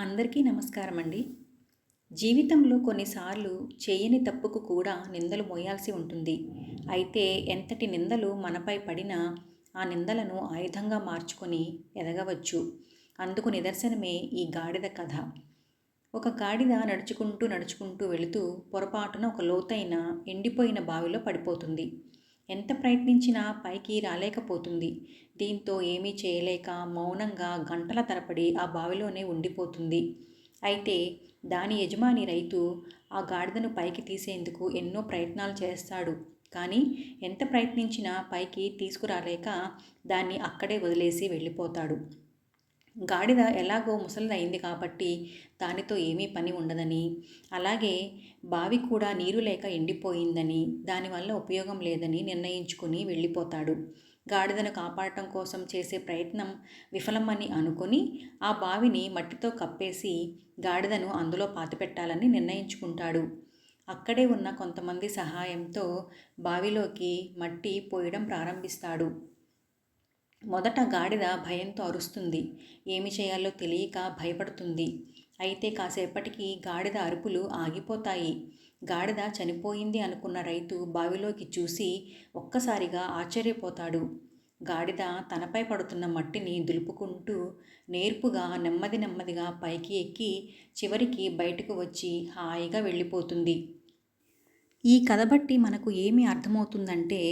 అందరికీ నమస్కారం అండి జీవితంలో కొన్నిసార్లు చేయని తప్పుకు కూడా నిందలు మోయాల్సి ఉంటుంది. అయితే ఎంతటి నిందలు మనపై పడినా ఆ నిందలను ఆయుధంగా మార్చుకొని ఎదగవచ్చు. అందుకు నిదర్శనమే ఈ గాడిద కథ. ఒక గాడిద నడుచుకుంటూ నడుచుకుంటూ వెళుతూ పొరపాటున ఒక లోతైన ఎండిపోయిన బావిలో పడిపోతుంది. ఎంత ప్రయత్నించినా పైకి రాలేకపోతుంది. దీంతో ఏమీ చేయలేక మౌనంగా గంటల తరబడి ఆ బావిలోనే ఉండిపోతుంది. అయితే దాని యజమాని రైతు ఆ గాడిదను పైకి తీసేందుకు ఎన్నో ప్రయత్నాలు చేస్తాడు. కానీ ఎంత ప్రయత్నించినా పైకి తీసుకురాలేక దాన్ని అక్కడే వదిలేసి వెళ్ళిపోతాడు. గాడిద ఎలాగో ముసలిదైంది కాబట్టి దానితో ఏమీ పని ఉండదని అలాగే బావి కూడా నీరు లేక ఎండిపోయిందని దానివల్ల ఉపయోగం లేదని నిర్ణయించుకుని వెళ్ళిపోతాడు. గాడిదను కాపాడటం కోసం చేసే ప్రయత్నం విఫలమని అనుకుని ఆ బావిని మట్టితో కప్పేసి గాడిదను అందులో పాతిపెట్టాలని నిర్ణయించుకుంటాడు. అక్కడే ఉన్న కొంతమంది సహాయంతో బావిలోకి మట్టి పోయడం ప్రారంభిస్తాడు. మొదట గాడిద భయంతో అరుస్తుంది. ఏమి చేయాలో తెలియక భయపడుతుంది. అయితే కాసేపటికి గాడిద అరుపులు ఆగిపోతాయి. గాడిద చనిపోయింది అనుకున్న రైతు బావిలోకి చూసి ఒక్కసారిగా ఆశ్చర్యపోతాడు. గాడిద తనపై పడుతున్న మట్టిని దులుపుకుంటూ నేర్పుగా నెమ్మది నెమ్మదిగా పైకి ఎక్కి చివరికి బయటకు వచ్చి హాయిగా వెళ్ళిపోతుంది. ఈ కథ బట్టి మనకు ఏమి అర్థమవుతుందంటే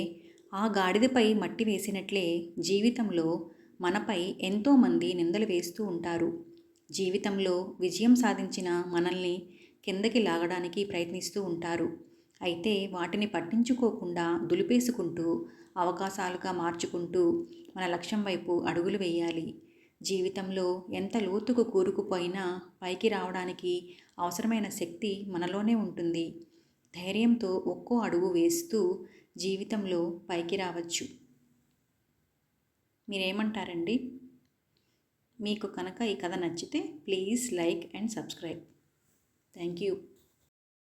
ఆ గాడిదపై మట్టి వేసినట్లే జీవితంలో మనపై ఎంతోమంది నిందలు వేస్తూ ఉంటారు. జీవితంలో విజయం సాధించిన మనల్ని కిందకి లాగడానికి ప్రయత్నిస్తూ ఉంటారు. అయితే వాటిని పట్టించుకోకుండా దులిపేసుకుంటూ అవకాశాలుగా మార్చుకుంటూ మన లక్ష్యం వైపు అడుగులు వేయాలి. జీవితంలో ఎంత లోతుకు కూరుకుపోయినా పైకి రావడానికి అవసరమైన శక్తి మనలోనే ఉంటుంది. ధైర్యంతో ఒక్కో అడుగు వేస్తూ జీవితంలో పైకి రావచ్చు. మీరేమంటారండి? మీకు కనుక ఈ కథ నచ్చితే please like and subscribe. Thank you.